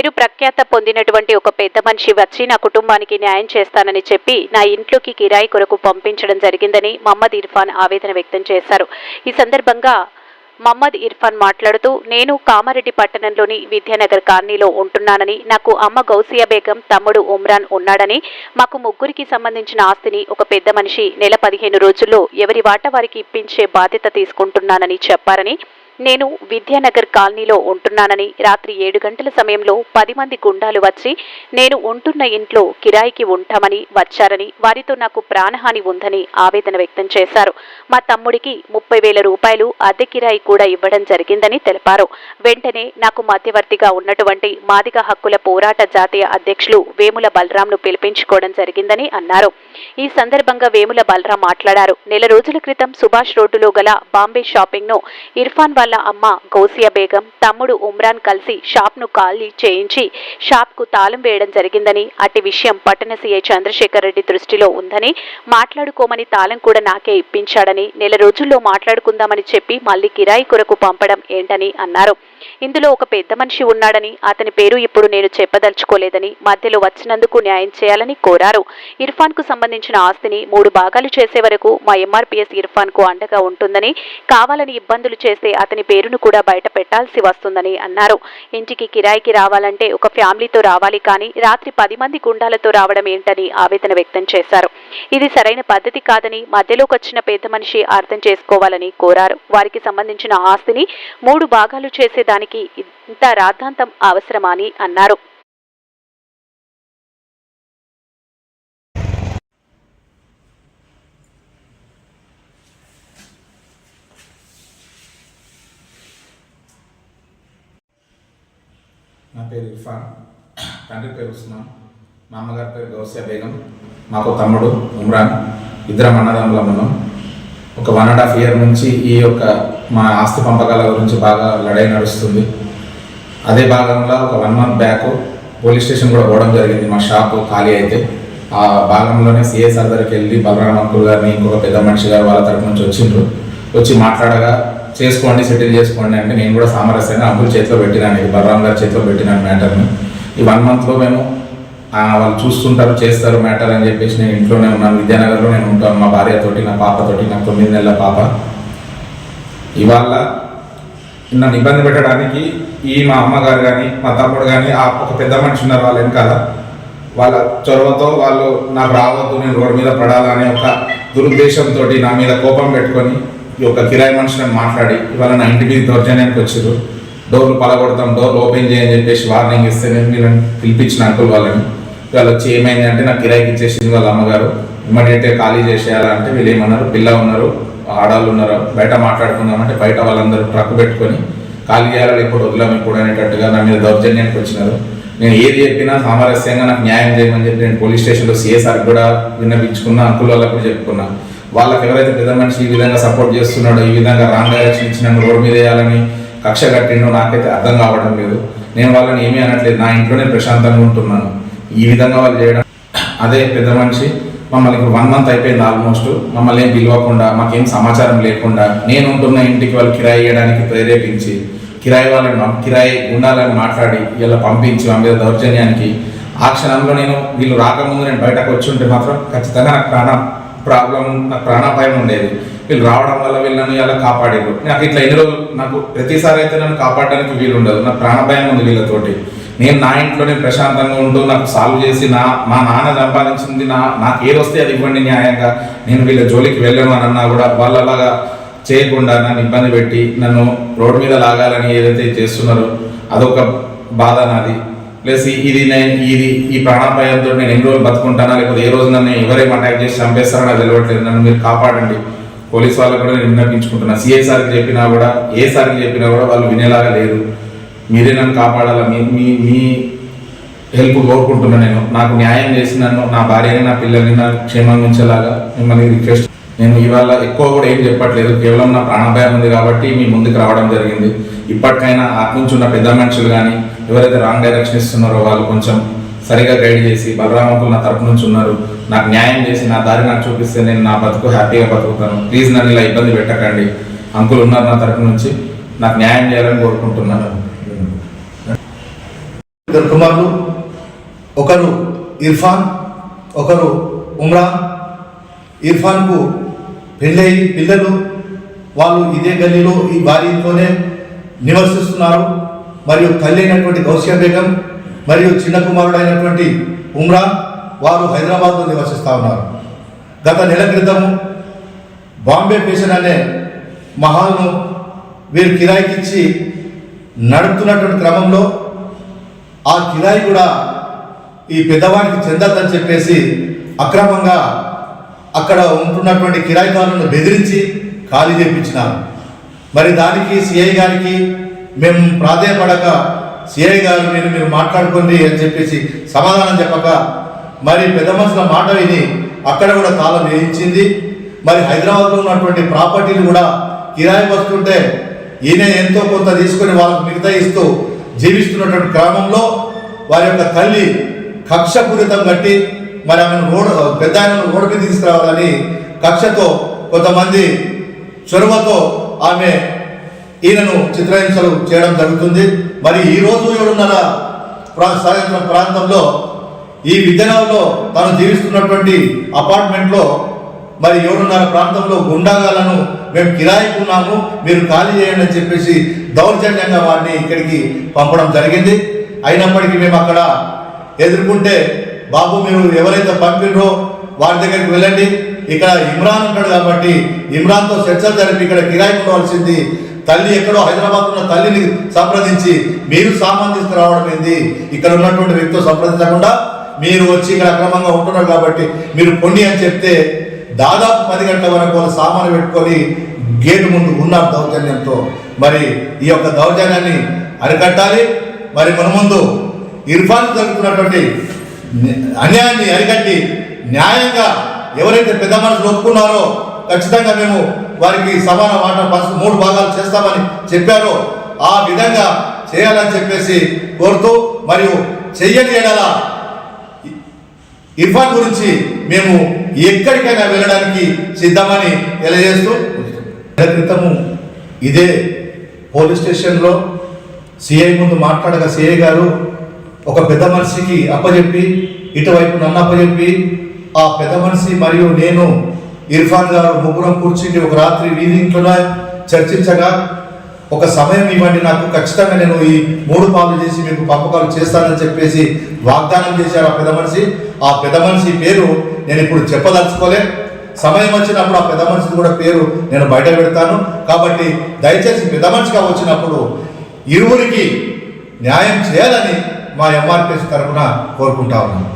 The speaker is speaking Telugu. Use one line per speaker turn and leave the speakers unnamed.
పేరు ప్రఖ్యాత పొందినటువంటి ఒక పెద్ద మనిషి వచ్చి నా కుటుంబానికి న్యాయం చేస్తానని చెప్పి నా ఇంట్లోకి కిరాయి కొరకు పంపించడం జరిగిందని మహమ్మద్ ఇర్ఫాన్ ఆవేదన వ్యక్తం చేశారు. ఈ సందర్భంగా మహమ్మద్ ఇర్ఫాన్ మాట్లాడుతూ నేను కామారెడ్డి పట్టణంలోని విద్యానగర్ కాలనీలో ఉంటున్నానని నాకు అమ్మ గౌసియా బేగం తమ్ముడు ఉమ్రాన్ ఉన్నాడని మాకు ముగ్గురికి సంబంధించిన ఆస్తిని ఒక పెద్ద మనిషి నెల పదిహేను రోజుల్లో ఎవరి వాట వారికి ఇప్పించే బాధ్యత తీసుకుంటున్నానని చెప్పారని నేను విద్యానగర్ కాలనీలో ఉంటున్నానని రాత్రి ఏడు గంటల సమయంలో పది మంది గుండాలు వచ్చి నేను ఉంటున్న ఇంట్లో కిరాయికి ఉంటామని వచ్చారని వారితో నాకు ప్రాణహాని ఉందని ఆవేదన వ్యక్తం చేశారు. మా తమ్ముడికి ముప్పై వేల రూపాయలు అద్దె కిరాయి కూడా ఇవ్వడం జరిగిందని తెలిపారు. వెంటనే నాకు మధ్యవర్తిగా ఉన్నటువంటి మాదిగ హక్కుల పోరాట జాతీయ అధ్యక్షులు వేముల బలరాంను పిలిపించుకోవడం జరిగిందని అన్నారు. ఈ సందర్భంగా వేముల బలరాం మాట్లాడారు. నెల రోజుల క్రితం సుభాష్ రోడ్డులో గల బాంబే షాపింగ్ను ఇర్ఫాన్ వాళ్ళ అమ్మ గౌసియా బేగం తమ్ముడు ఉమ్రాన్ కలిసి షాప్ను ఖాళీ చేయించి షాప్కు తాళం వేయడం జరిగిందని అట్టి విషయం పట్టణ సీఐ చంద్రశేఖర్ రెడ్డి దృష్టిలో ఉందని మాట్లాడుకోమని తాళం కూడా నాకే ఇప్పించాడని నెల రోజుల్లో మాట్లాడుకుందామని చెప్పి మళ్ళీ కిరాయి కొరకు పంపడం ఏంటని అన్నారు. ఇందులో ఒక పెద్ద మనిషి ఉన్నాడని అతని పేరు ఇప్పుడు నేను చెప్పదలుచుకోలేదని మధ్యలో వచ్చినందుకు న్యాయం చేయాలని కోరారు. ఇర్ఫాన్కు సంబంధించిన ఆస్తిని మూడు భాగాలు చేసే వరకు మా ఎంఆర్పీఎస్ ఇర్ఫాన్కు అండగా ఉంటుందని కావాలని ఇబ్బందులు చేస్తే అతని పేరును కూడా బయట పెట్టాల్సి వస్తుందని అన్నారు. ఇంటికి కిరాయికి రావాలంటే ఒక ఫ్యామిలీతో రావాలి కానీ రాత్రి పది మంది గుండాలతో రావడం ఏంటని ఆవేదన వ్యక్తం చేశారు. ఇది సరైన పద్ధతి కాదని మధ్యలోకి వచ్చిన పెద్ద మనిషి అర్థం చేసుకోవాలని కోరారు. వారికి సంబంధించిన ఆస్తిని మూడు భాగాలు చేసే చేయడానికి ఇంత రాద్ధాంతం అవసరమా అని అన్నారు.
నా పేరు ఇర్ఫాన్. తండ్రి పేరు ఉస్మాన్. మా అమ్మగారి పేరు గౌసియా బేగం. మాకు తమ్ముడు ఉమ్రాన్. ఇద్దరం అన్నదమ్ములం ఉన్నాం. ఒక వన్ అండ్ హాఫ్ ఇయర్ నుంచి ఈ యొక్క మా ఆస్తి పంపకాల గురించి బాగా లడై నడుస్తుంది. అదే భాగంలో ఒక one month back police station కూడా పోవడం జరిగింది. మా షాప్ ఖాళీ అయితే. ఆ భాగంలోనే సిఎస్ఆర్ దగ్గరికి వెళ్ళి బలరామ అంకుల్ గారిని ఇంకొక పెద్ద మనిషి గారు వాళ్ళ తరపు నుంచి వచ్చిండ్రు. వచ్చి మాట్లాడగా చేసుకోండి సెటిల్ చేసుకోండి అంటే నేను కూడా సామరస్యంగా అంకుల్ చేతిలో పెట్టినాను ఇది బలరామ్ గారి చేతిలో పెట్టినాను మ్యాటర్ని. ఈ వన్ మంత్లో మేము వాళ్ళు చూస్తుంటారు చేస్తారు మ్యాటర్ అని చెప్పేసి నేను ఇంట్లోనే ఉన్నాను. విద్యానగర్లో నేను ఉంటాను. మా భార్యతోటి నా పాపతోటి నాకు తొమ్మిది నెలల పాప. ఇవాళ నన్ను ఇబ్బంది పెట్టడానికి ఈ మా అమ్మగారు కానీ మా తమ్ముడు కానీ ఆ ఒక పెద్ద మనిషి ఉన్నారు వాళ్ళ వెనకాల. వాళ్ళ చొరవతో వాళ్ళు నాకు రావద్దు నేను రోడ్డు మీద పడాలనే ఒక దురుద్దేశంతో నా మీద కోపం పెట్టుకొని ఈ యొక్క కిరాయి మనుషులను మాట్లాడి ఇవాళ నా ఇంటి మీద దౌర్జన్యానికి వచ్చారు డోర్లు పలగొడతాం డోర్లు ఓపెన్ చేయని చెప్పేసి వార్నింగ్ ఇస్తే నేను నేను పిలిపించిన అంకుల్ వాళ్ళని. వాళ్ళు వచ్చి ఏమైంది అంటే నాకు కిరాయికి ఇచ్చేసింది వాళ్ళ అమ్మగారు. ఇమ్మీడియట్గా ఖాళీ చేసేయాలంటే వీళ్ళు ఏమన్నారు? పిల్ల ఉన్నారు. ఆడాళ్ళు ఉన్నారు? బయట మాట్లాడుకుందామంటే బయట వాళ్ళందరూ ట్రక్ పెట్టుకొని ఖాళీ చేయాలి ఇప్పుడు వదిలాము ఇప్పుడు అనేటట్టుగా నా మీద దౌర్జన్యానికి వచ్చినారు. నేను ఏది చెప్పినా సామరస్యంగా నాకు న్యాయం చేయమని చెప్పి నేను పోలీస్ స్టేషన్లో సిఎస్ఆర్ కూడా విన్నపించుకున్నా అంకుల్ వాళ్ళకు కూడా చెప్పుకున్నా. వాళ్ళకి ఎవరైతే పెద్ద మనిషి ఈ విధంగా సపోర్ట్ చేస్తున్నాడో ఈ విధంగా రాంగ్ డైరెక్షన్ ఇచ్చి నన్ను రోడ్డు మీద వేయాలని కక్ష కట్టిండో నాకైతే అర్థం కావడం లేదు. నేను వాళ్ళని ఏమీ అనట్లేదు. నా ఇంట్లోనే ప్రశాంతంగా ఉంటున్నాను. ఈ విధంగా వాళ్ళు చేయడం అదే పెద్ద మనిషి. మమ్మల్ని ఇప్పుడు వన్ మంత్ అయిపోయింది ఆల్మోస్ట్ మమ్మల్ని ఏం పిలవకుండా మాకేం సమాచారం లేకుండా నేను ఉంటున్న ఇంటికి వాళ్ళు కిరాయి వేయడానికి ప్రేరేపించి కిరాయి వాళ్ళని కిరాయి ఉండాలని మాట్లాడి ఇలా పంపించి మా మీద దౌర్జన్యానికి ఆ క్షణంలో నేను వీళ్ళు రాకముందు నేను బయటకు వచ్చి ఉంటే మాత్రం ఖచ్చితంగా నాకు ప్రాణ ప్రాబ్లం నాకు ప్రాణాపాయం ఉండేది. వీళ్ళు రావడం వల్ల వీళ్ళని ఇలా కాపాడేరు నాకు ఇట్లా ఎన్ని రోజులు నాకు ప్రతిసారి అయితే నన్ను కాపాడడానికి వీలు ఉండదు నాకు ప్రాణభయం ఉంది వీళ్ళతోటి. నేను నా ఇంట్లోనే ప్రశాంతంగా ఉంటూ నాకు సాల్వ్ చేసి నా మా నాన్న సంపాదించింది నా నాకు ఏది వస్తే అది ఇవ్వండి న్యాయంగా. నేను వీళ్ళ జోలికి వెళ్ళను అని అన్నా కూడా వాళ్ళు అలాగా చేయకుండా నన్ను ఇబ్బంది పెట్టి నన్ను రోడ్డు మీద లాగాలని ఏదైతే చేస్తున్నారో అదొక బాధ నాది. ప్లస్ ఇది నేను ఇది ఈ ప్రాణాపాయంతో నేను ఎన్ని రోజులు బతుకుంటానా లేకపోతే ఏ రోజు నన్ను ఎవరేం అటాక్ చేసి చంపేస్తారో నాకు తెలియట్లేదు నన్ను మీరు కాపాడండి. పోలీస్ వాళ్ళకు కూడా నేను విన్నపించుకుంటున్నా. సిఐసార్కి చెప్పినా కూడా ఏ సార్కి చెప్పినా కూడా వాళ్ళు వినేలాగా లేరు. మీరే నన్ను కాపాడాలా? మీ మీ మీ హెల్ప్ కోరుకుంటున్నా నేను. నాకు న్యాయం చేసి నన్ను నా భార్యని నా పిల్లల్ని నా క్షేమంగా ఉంచేలాగా మిమ్మల్ని రిక్వెస్ట్ నేను ఇవాళ ఎక్కువ కూడా ఏం చెప్పట్లేదు. కేవలం నా ప్రాణభయం ఉంది కాబట్టి మీ ముందుకు రావడం జరిగింది. ఇప్పటికైనా ఆత్మించున్న ఉన్న పెద్ద మనుషులు కానీ ఎవరైతే రాంగ్ డైరెక్షన్ ఇస్తున్నారో వాళ్ళు కొంచెం సరిగా గైడ్ చేసి బలరామకులు నా తరపు నుంచి ఉన్నారు. నాకు న్యాయం చేసి నా దారి నాకు చూపిస్తే నేను నా బతుకు హ్యాపీగా బతుకుతాను. ప్లీజ్ నన్ను ఇలా ఇబ్బంది పెట్టకండి. అంకుల్ ఉన్నారు నా తరపు నుంచి. నాకు న్యాయం చేయాలని కోరుకుంటున్నాను.
ఇద్దరు కుమారులు ఒకరు ఇర్ఫాన్ ఒకరు ఉమ్రాన్ ఇర్ఫాన్కు పెళ్ళయి పిల్లలు వాళ్ళు ఇదే గల్లీలో ఈ భార్యతోనే నివసిస్తున్నారు. మరియు తల్లి అయినటువంటి గౌసియా బేగం మరియు చిన్న కుమారుడైనటువంటి ఉమ్రాన్ వారు హైదరాబాద్లో నివసిస్తూ ఉన్నారు. గత నెల క్రితము బాంబే పేషన్ అనే మహాల్ను వీరు కిరాయికిచ్చి నడుపుతున్నటువంటి క్రమంలో ఆ కిరాయి కూడా ఈ పెద్దవాడికి చెందద్దని చెప్పేసి అక్రమంగా అక్కడ ఉంటున్నటువంటి కిరాయిదారులను బెదిరించి ఖాళీ చేయించినారు మరి దానికి సిఐ గారికి మేము ప్రాధాయపడక సిఐ గారు నేను మీరు మాట్లాడుకోండి అని చెప్పేసి సమాధానం చెప్పక మరి పెద్ద మనుషుల మాట విని అక్కడ కూడా తాళం వేయించింది. మరి హైదరాబాద్లో ఉన్నటువంటి ప్రాపర్టీలు కూడా కిరాయి వస్తుంటే ఈయన ఎంతో కొంత తీసుకొని వాళ్ళకు మిగతా ఇస్తూ జీవిస్తున్నటువంటి క్రమంలో వారి యొక్క తల్లి కక్షపూరితం కట్టి మరి ఆమెను రోడ్డు పెద్ద ఆయనను రోడ్డు మీద తీసుకురావాలని కక్షతో కొంతమంది చొరవతో ఆమె ఈయనను చిత్రహింసలు చేయడం జరుగుతుంది. మరి ఈ రోజు ఏడున్నర ప్రా- సాయంత్రం ప్రాంతంలో ఈ విద్యనగర్లో తాను జీవిస్తున్నటువంటి అపార్ట్మెంట్లో మరి ఏడున్నర ప్రాంతంలో గుండాగాలను మేము కిరాయికున్నాము మీరు ఖాళీ చేయండి అని చెప్పేసి దౌర్జన్యంగా వారిని ఇక్కడికి పంపడం జరిగింది. అయినప్పటికీ మేము అక్కడ ఎదుర్కొంటే బాబు మీరు ఎవరైతే పంపినరో వారి దగ్గరికి వెళ్ళండి. ఇక్కడ ఇమ్రాన్ ఉంటాడు కాబట్టి ఇమ్రాన్తో చర్చలు జరిపి ఇక్కడ కిరాయి ఉండవలసింది తల్లి ఎక్కడో హైదరాబాద్ ఉన్న తల్లిని సంప్రదించి మీరు సామాన్ తీసుకురావడం ఏంది? ఇక్కడ ఉన్నటువంటి వ్యక్తితో సంప్రదించకుండా మీరు వచ్చి ఇక్కడ అక్రమంగా ఉంటున్నారు కాబట్టి మీరు పొండి అని చెప్తే దాదాపు పది గంటల వరకు వాళ్ళు సామాను పెట్టుకొని గేటు ముందు ఉన్నారు దౌర్జన్యంతో. మరి ఈ యొక్క దౌర్జన్యాన్ని అరికట్టాలి. మరి మన ముందు ఇర్ఫాన్ జరుగుతున్నటువంటి అన్యాయాన్ని అరికట్టి న్యాయంగా ఎవరైతే పెద్ద మనుషులు ఒప్పుకున్నారో ఖచ్చితంగా మేము వారికి సమాన మాట పంచు మూడు భాగాలు చేస్తామని చెప్పారో ఆ విధంగా చేయాలని చెప్పేసి కోరుతూ మరియు చెయ్యని ఎడల ఇర్ఫాన్ గురించి మేము ఎక్కడికైనా వెళ్ళడానికి సిద్ధమని తెలియజేస్తూ క్రితము ఇదే పోలీస్ స్టేషన్లో సిఐ ముందు మాట్లాడగా సిఐ గారు ఒక పెద్ద మనిషికి అప్పచెప్పి ఇటువైపు నన్ను అప్పచెప్పి ఆ పెద్ద మనిషి మరియు నేను ఇర్ఫాన్ గారు ముగ్గురం కూర్చుని ఒక రాత్రి వీధి చర్చించగా ఒక సమయం ఇవ్వండి నాకు ఖచ్చితంగా నేను ఈ మూడు పాలు చేసి మీకు పంపకాలు చేస్తానని చెప్పేసి వాగ్దానం చేశారు ఆ పెద్ద మనిషి. ఆ పెద్ద మనిషి పేరు నేను ఇప్పుడు చెప్పదలుచుకోలే సమయం వచ్చినప్పుడు ఆ పెద్ద మనిషి కూడా పేరు నేను బయట పెడతాను. కాబట్టి దయచేసి పెద్ద మనిషిగా వచ్చినప్పుడు ఇరువురికి న్యాయం చేయాలని మా ఎంఆర్పిఎస్ తరఫున కోరుకుంటా ఉన్నాను.